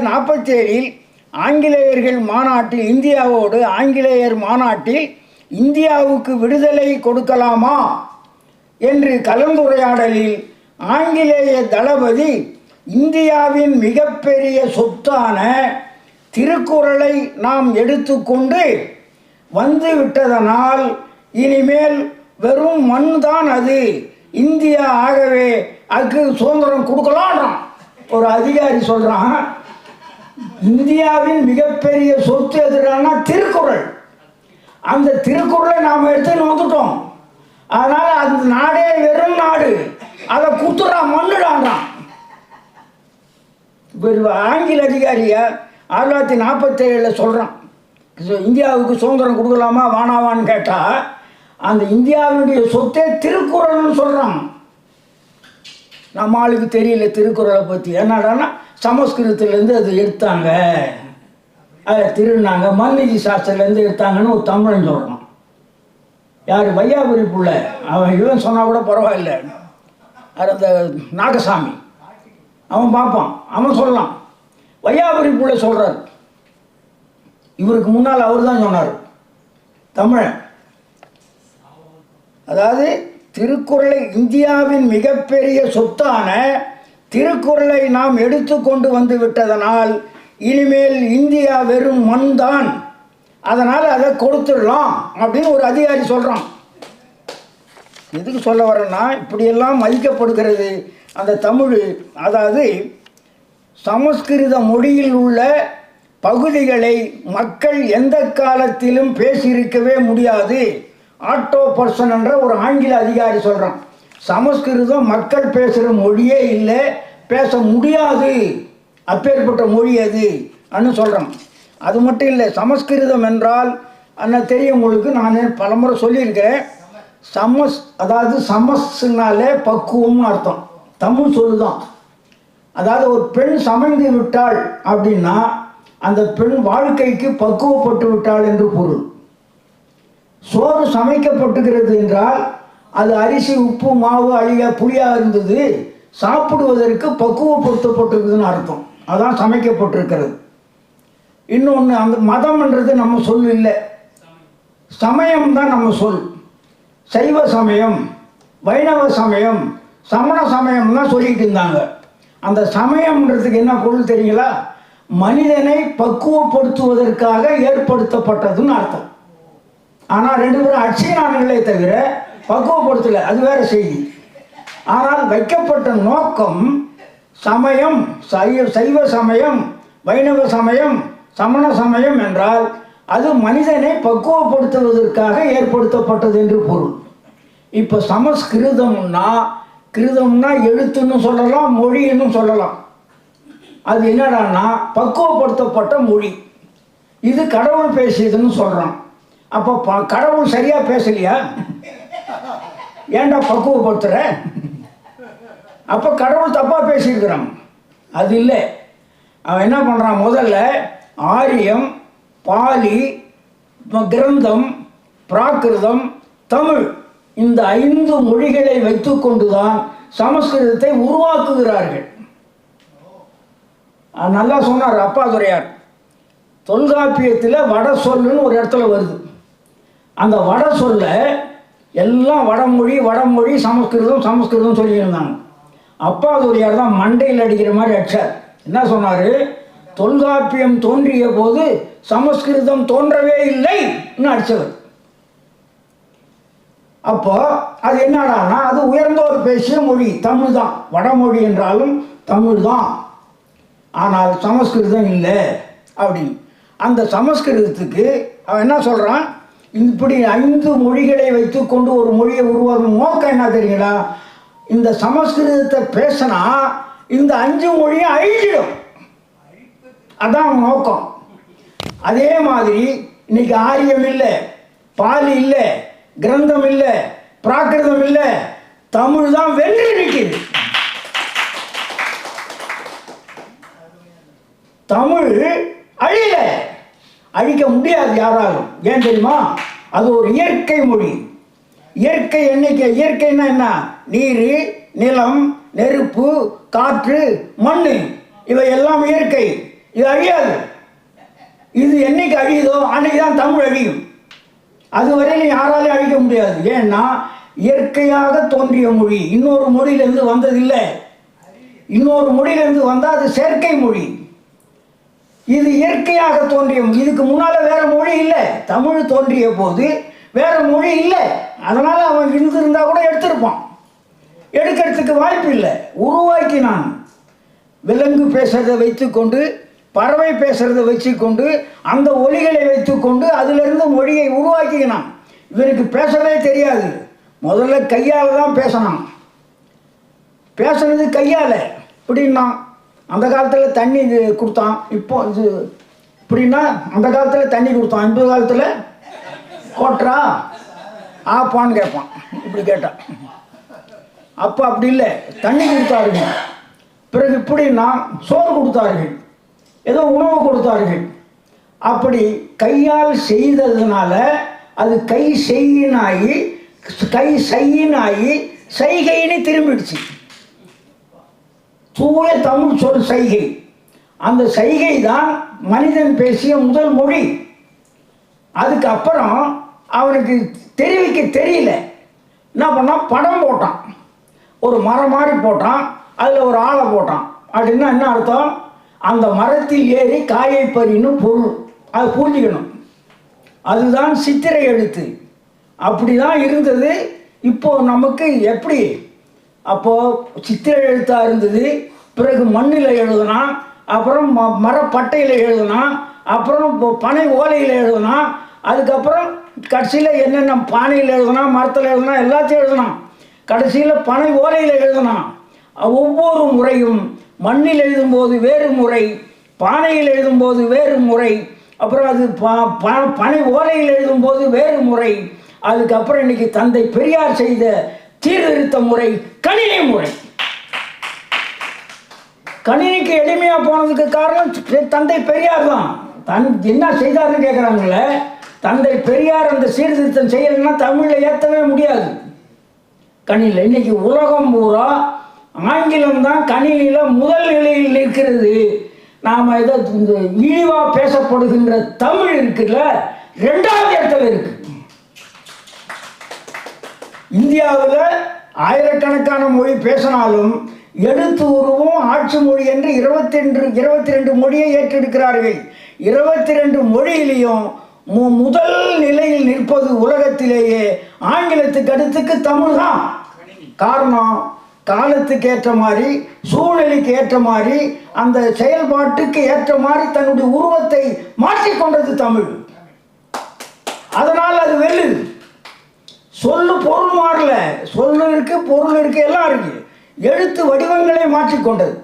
தொள்ளாயிரத்தி நாற்பத்தி ஏழில் ஆங்கிலேயர்கள் மாநாட்டில் இந்தியாவோடு ஆங்கிலேயர் மாநாட்டில் இந்தியாவுக்கு விடுதலை கொடுக்கலாமா என்று கலந்துரையாடலில் ஆங்கிலேய தளபதி இந்தியாவின் மிகப்பெரிய சொத்தான திருக்குறளை நாம் எடுத்துக்கொண்டு வந்து விட்டதனால் இனிமேல் வெறும் மண் தான் அது. இந்தியா ஆகவே அதுக்கு சுதந்திரம் கொடுக்கலான்றான் ஒரு அதிகாரி சொல்கிறான் இந்தியாவின் மிகப்பெரிய சொத்து எதுனா திருக்குறள். அந்த திருக்குறளை நாம் எடுத்துன்னு வந்துட்டோம். அதனால் அந்த நாடே வெறும் நாடு. அதை குத்துறா மண்ணுடான்றான். இப்போ ஆங்கில அதிகாரிய? ஆயிரத்தி தொள்ளாயிரத்தி நாற்பத்தேழில் சொல்கிறான் இந்தியாவுக்கு சுதந்திரம் கொடுக்கலாமா வானாவான்னு கேட்டால் அந்த இந்தியாவினுடைய சொத்தே திருக்குறள்னு சொல்கிறான் நம்ம ஆளுக்கு தெரியல திருக்குறளை பற்றி என்னடான்னா சமஸ்கிருதத்துலேருந்து அது எடுத்தாங்க. அதை திருநாங்க மன்னிதி சாஸ்திரத்துலேருந்து எடுத்தாங்கன்னு ஒரு தமிழன் சொல்கிறான் யார்? வையாபுரி புள்ள. அவன் இவன் சொன்னால் கூட பரவாயில்ல. அது அந்த நாகசாமி. அவன் பார்ப்பான். அவன் சொல்லலாம். வையாபுரி புள்ள சொல்கிறார் இவருக்கு முன்னால் அவர் தான் சொன்னார். தமிழன். அதாவது திருக்குறளை இந்தியாவின் மிகப்பெரிய சொத்தான திருக்குறளை நாம் எடுத்துக்கொண்டு வந்து விட்டதனால் இனிமேல் இந்தியா வெறும் மண் தான் அதனால் அதை கொடுத்துடலாம் அப்படின்னு ஒரு அதிகாரி சொல்கிறான் எதுக்கு சொல்ல வரேன்னா இப்படியெல்லாம் மதிக்கப்படுகிறது அந்த தமிழ் அதாவது சமஸ்கிருத மொழியில் உள்ள பகுதிகளை மக்கள் எந்த காலத்திலும் பேசியிருக்கவே முடியாது. ஆட்டோ பர்சன் என்ற ஒரு ஆங்கில அதிகாரி சொல்கிறான் சமஸ்கிருதம் மக்கள் பேசுகிற மொழியே இல்லை பேச முடியாது. அப்பேற்பட்ட மொழி அது அன்னு சொல்கிறோம் அது மட்டும் இல்லை சமஸ்கிருதம் என்றால் அண்ணா தெரியும் உங்களுக்கு நான் பலமுறை சொல்லியிருக்கிறேன் சமஸ் அதாவது சமஸ்னாலே பக்குவம்னு அர்த்தம். தமிழ் சொல்லுதான். அதாவது ஒரு பெண் சமைந்து விட்டாள் அப்படின்னா அந்த பெண் வாழ்க்கைக்கு பக்குவப்பட்டு விட்டாள் என்று பொருள். சோறு சமைக்கப்பட்டுகிறது என்றால் அது அரிசி உப்பு மாவு அழிய புளியாக இருந்தது. சாப்பிடுவதற்கு பக்குவப்படுத்தப்பட்டிருக்குதுன்னு அர்த்தம். அதான் சமைக்கப்பட்டிருக்கிறது. இன்னொன்று அந்த மதம்ன்றது நம்ம சொல் இல்லை. சமயம் தான் நம்ம சொல். சைவ சமயம் வைணவ சமயம் சமண சமயம் தான் சொல்லிட்டு இருந்தாங்க. அந்த சமயம்ன்றதுக்கு என்ன பொருள் தெரியுங்களா? மனிதனை பக்குவப்படுத்துவதற்காக ஏற்படுத்தப்பட்டதுன்னு அர்த்தம். ஆனால் ரெண்டு பேரும் அட்சினானங்களே தவிர பக்குவப்படுத்தலை அது வேற செய்தி. ஆனால் வைக்கப்பட்ட நோக்கம் சமயம் சைவ சைவ சமயம் வைணவ சமயம் சமண சமயம் என்றால் அது மனிதனை பக்குவப்படுத்துவதற்காக ஏற்படுத்தப்பட்டது என்று பொருள். இப்போ சமஸ்கிருதம்னா கிருதம்னா எழுத்துன்னு சொல்லலாம் மொழின்னு சொல்லலாம். அது என்னடான்னா பக்குவப்படுத்தப்பட்ட மொழி. இது கடவுள் பேசியதுன்னு சொல்கிறான் அப்போ ப கடவுள் சரியாக பேசலையா? ஏன்டா பக்குவப்படுத்துகிற அப்போ கடவுள் தப்பாக பேசியிருக்கிறான். அது இல்லை. அவன் என்ன பண்ணுறான் முதல்ல ஆரியம் பாலி கிரந்தம் பிராகிருதம் தமிழ் இந்த ஐந்து மொழிகளை வைத்துக்கொண்டு தான் சமஸ்கிருதத்தை உருவாக்குகிறார்கள். நல்லா சொன்னார் அப்பாதுரையார் தொல்காப்பியத்தில் வட சொல்லுன்னு ஒரு இடத்துல வருது. அந்த வட சொல்ல எல்லாம் வடமொழி வடமொழி சமஸ்கிருதம் சமஸ்கிருதம் சொல்லியிருந்தாங்க. அப்பா அப்பாதுரையார் தான் மண்டையில் அடிக்கிற மாதிரி அடிச்சார். என்ன சொன்னார்? தொல்காப்பியம் தோன்றிய போது சமஸ்கிருதம் தோன்றவே இல்லைன்னு அடித்தவர் அப்போ அது என்னடான்னா அது உயர்ந்தோர் பேசிய மொழி தமிழ் தான். வடமொழி என்றாலும் தமிழ் தான். ஆனால் சமஸ்கிருதம் இல்லை அப்படின்னு. அந்த சமஸ்கிருதத்துக்கு அவன் என்ன சொல்கிறான் இப்படி ஐந்து மொழிகளை வைத்துக்கொண்டு ஒரு மொழியை உருவாக்கும் நோக்கம் என்ன தெரியுங்களா? இந்த சமஸ்கிருதத்தை பேசினா இந்த அஞ்சு மொழியும் அழிஞ்சிடும். அதான் நோக்கம். அதே மாதிரி இன்னைக்கு ஆரியம் இல்லை பால் இல்லை கிரந்தம் இல்லை பிராகிருதம் இல்லை தமிழ் தான் வென்று நிற்கிது. தமிழ் அழியலை. அழிக்க முடியாது யாராலும். ஏன் தெரியுமா? அது ஒரு இயற்கை மொழி. இயற்கை என்னைக்கு இயற்கைன்னா என்ன? நீர் நிலம் நெருப்பு காற்று மண். இவை எல்லாம் இயற்கை. இது அழியாது. இது என்னைக்கு அழியுதோ அன்னைக்கு தான் தமிழ் அழியும். அதுவரையிலும் யாராலையும் அழிக்க முடியாது. ஏன்னா இயற்கையாக தோன்றிய மொழி. இன்னொரு மொழியிலேருந்து வந்ததில்லை. இன்னொரு மொழியிலேருந்து வந்தால் அது செயற்கை மொழி. இது இயற்கையாக தோன்றிய இதுக்கு முன்னால் வேற மொழி இல்லை. தமிழ் தோன்றிய போது வேற மொழி இல்லை. அதனால் அவன் இருந்திருந்தா கூட எடுத்திருப்பான். எடுக்கிறதுக்கு வாய்ப்பு இல்லை. உருவாக்கினான். விலங்கு பேசுறதை வைத்துக்கொண்டு பறவை பேசுறதை வச்சுக்கொண்டு அந்த ஒலிகளை வைத்துக்கொண்டு அதிலிருந்து மொழியை உருவாக்கினான். இவனுக்கு பேசவே தெரியாது. முதல்ல கையால் தான் பேசணும் பேசுனது கையால். இப்படின்னா அந்த காலத்தில் தண்ணி இது கொடுத்தான். இப்போ இது இப்படின்னா அந்த காலத்தில் தண்ணி கொடுத்தான். இந்த காலத்தில் கோட்ரா ஆப்பான்னு கேட்பான். இப்படி கேட்டான் அப்போ அப்படி இல்லை. தண்ணி கொடுத்தார்கள். பிறகு இப்படின்னா சோறு கொடுத்தார்கள். ஏதோ உணவு கொடுத்தார்கள். அப்படி கையால் செய்ததுனால அது கை செய்யினாகி கை செய்யினாகி செய்கைன்னு திரும்பிடுச்சு. தூய தமிழ் சொல் சைகை. அந்த சைகை தான் மனிதன் பேசிய முதல் மொழி. அதுக்கப்புறம் அவனுக்கு தெரிவிக்க தெரியல. என்ன பண்ணான்? படம் போட்டான். ஒரு மரம் மாதிரி போட்டான். அதில் ஒரு ஆளை போட்டான். அப்படின்னா என்ன அர்த்தம்? அந்த மரத்தில் ஏறி காயை பறின்னு பொருள். அது புரிஞ்சுக்கணும். அதுதான் சித்திரை எழுத்து. அப்படி தான் இருந்தது. இப்போது நமக்கு எப்படி? அப்போது சித்திரை எழுத்தாக இருந்தது. பிறகு மண்ணில் எழுதுனா அப்புறம் ம மரப்பட்டையில் எழுதுனா அப்புறம் பனை ஓலையில் எழுதுனா அதுக்கப்புறம் கடைசியில் என்னென்ன பானையில் எழுதுனா மரத்தில் எழுதுனா எல்லாத்தையும் எழுதுனான். கடைசியில் பனை ஓலையில் எழுதுனான். ஒவ்வொரு முறையும் மண்ணில் எழுதும்போது வேறு முறை பானையில் எழுதும்போது வேறு முறை அப்புறம் அது ப- ப- பனை ஓலையில் எழுதும்போது வேறு முறை அதுக்கப்புறம் இன்னைக்கு தந்தை பெரியார் செய்த சீர்திருத்த முறை கணினி முறை. கணினிக்கு எளிமையாக போனதுக்கு காரணம் பெ- தந்தை பெரியார் தான். தன் என்ன செய்தார்னு கேட்குறாங்களே தந்தை பெரியார் அந்த சீர்திருத்தம் செய்யலைன்னா தமிழில் ஏற்றவே முடியாது. கணினியில் இன்றைக்கி உலகம் பூரா ஆங்கிலம் தான் கணினியில் முதல் நிலையில் இருக்கிறது நாம் ஏதோ இந்த இழிவாக பேசப்படுகின்ற தமிழ் இருக்குல்ல? ரெண்டாவது இடத்துல இருக்கு. இந்தியாவில் ஆயிரக்கணக்கான மொழி பேசினாலும் எழுத்து உருவம் ஆட்சி மொழி என்று இருபத்தி ரெண்டு இருபத்தி ரெண்டு மொழியை ஏற்றிருக்கிறார்கள். இருபத்தி ரெண்டு மொழியிலையும் மு- முதல் நிலையில் நிற்பது உலகத்திலேயே ஆங்கிலத்துக்கு அடுத்துக்கு தமிழ் தான் காரணம் காலத்துக்கு ஏற்ற மாதிரி சூழ்நிலைக்கு ஏற்ற மாதிரி அந்த செயல்பாட்டுக்கு ஏற்ற மாதிரி தன்னுடைய உருவத்தை மாற்றிக்கொண்டது தமிழ். அதனால் அது வெல்லு. சொல்லு பொருள் மாறல. சொல்லு இருக்கு பொருள் இருக்கு எல்லாம் இருக்கு. எழுத்து வடிவங்களை மாற்றிக்கொண்டது.